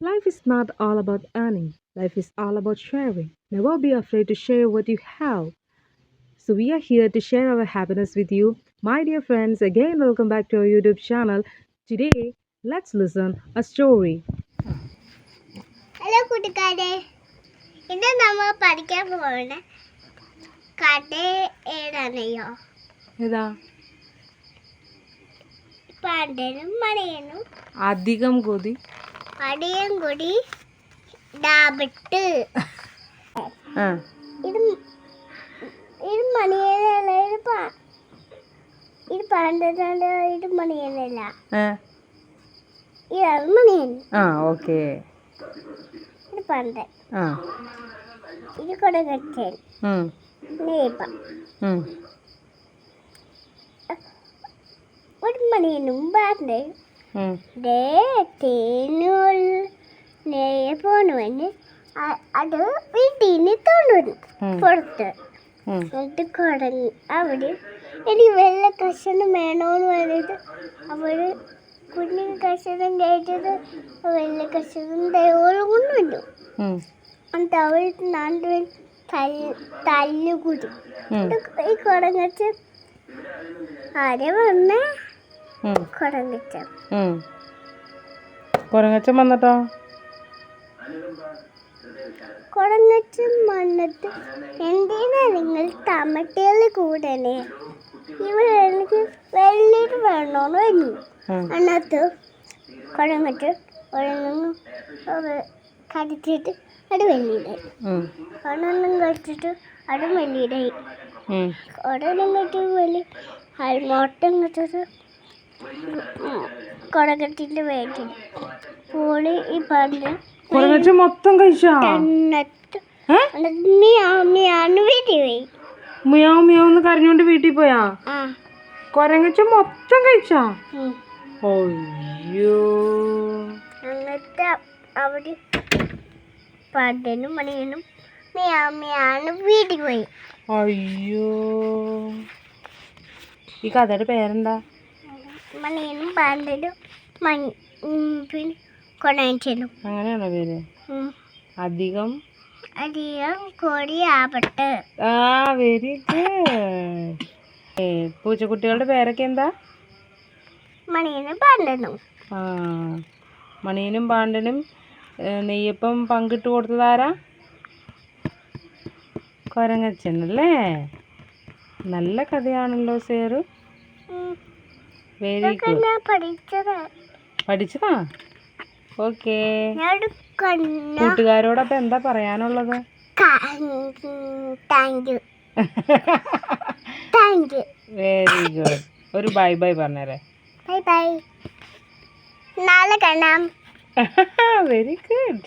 Life is not all about earning. Life is all about sharing. Never be afraid to share what you have. So we are here to share our happiness with you. My dear friends, again welcome back to our YouTube channel. Today, let's listen a story. Hello കൂട്ടുകാരെ ഇന്ന് നമ്മൾ പഠിക്കാൻ പോകുന്ന കഥ ഏതാണെയോ ഏതാ പാണ്ടനും മണിയനും അധികം കൊതി അടിയും കൂടി ഡാബിട്ട് ആ. ഇത് ഇത് മണിയനല്ല ഇത് പാ ഇത് പാണ്ടനല്ല ഇത് മണിയനല്ല ഇതാണ് മണിയൻ ആ ഓക്കെ. ഇത് കൊടുക്കച്ചൻ ഒരു മണിയനും ദേ തേനൂൽ പോണവന് അത് വീട്ടിൽ നിന്ന് തോന്നുന്നു പുറത്ത്. എന്നിട്ട് കുടങ്ങി അവിടെ എനിക്ക് വെള്ള കഷണം വേണമെന്ന് പറഞ്ഞിട്ട് അവർ കുഞ്ഞു കഷണം കഴിച്ചത് വെള്ള കഷണം ദൈവം കൊണ്ടുവന്നു. എന്നിട്ട് അവർ നാണ്ടുവൻ തല്ല് തല്ലുകൂടി. ഈ കുടങ്ങച്ച് ആരെ വന്നേ? കുടങ്ങച്ച കുരങ്ങച്ചൻ. വന്നിട്ടോ? കുരങ്ങച്ചൻ വന്നിട്ട് എന്തിനാ നിങ്ങൾ ടമട്ടയിൽ കൂടണേ? ഇവിടെ എനിക്ക് വെള്ളിയിട്ട് വേണോന്ന് പറഞ്ഞു. അതിനകത്ത് കുരങ്ങച്ചൻ കുഴങ്ങുന്നു കടിച്ചിട്ട് അത് വെള്ളിയിടായി ഒരെണ്ണം കടിച്ചിട്ട് അത് വെള്ളിയിടായി ഒരെണ്ണം കെട്ടി വലിയ അൽമോട്ടം കെട്ടിട്ട് കുടകട്ടിന്റെ വേണ്ടി പോളി ഈ പണ്ട് കുരങ്ങച്ചൻ മൊത്തം കഴിച്ചാ? മിയാവ് മിയാവെന്ന് കരഞ്ഞോണ്ട് വീട്ടിൽ പോയാ? കൊരങ്ങച്ച മൊത്തം കഴിച്ചാ? ഉം. അയ്യോ. എന്നിട്ട് അവിടെ പണ്ടനും മണിയനും മിയാമിയാണ് വീട്ടിൽ പോയി. അയ്യോ. ഈ കഥയുടെ പേരെന്താ? മണിയനും പാണ്ടനും മണി പിന്നെ കൊണാച്ചനും അങ്ങനെയാണോ പേര്? അധികം? അധികം കൊടിയാവട്ടെ ആ വെരി ഗുഡ്. പൂച്ചക്കുട്ടികളുടെ പേരൊക്കെ എന്താ? മണിയനും പാണ്ടനും. ആ മണിയനും പാണ്ടനും നെയ്യപ്പം പങ്കിട്ട് കൊടുത്തതാരാ കൊരങ്ങച്ചൻ അല്ലേ? നല്ല കഥയാണല്ലോ സേറ്. വെരി ഗുഡ് പഠിച്ചത്. ഓക്കെ കൂട്ടുകാരോടൊപ്പം എന്താ പറയാനുള്ളത്? വെരി ഗുഡ് ഒരു ബൈ ബൈ പറഞ്ഞേരെ. ബൈ ബൈ നാളെ കാണാം. Very good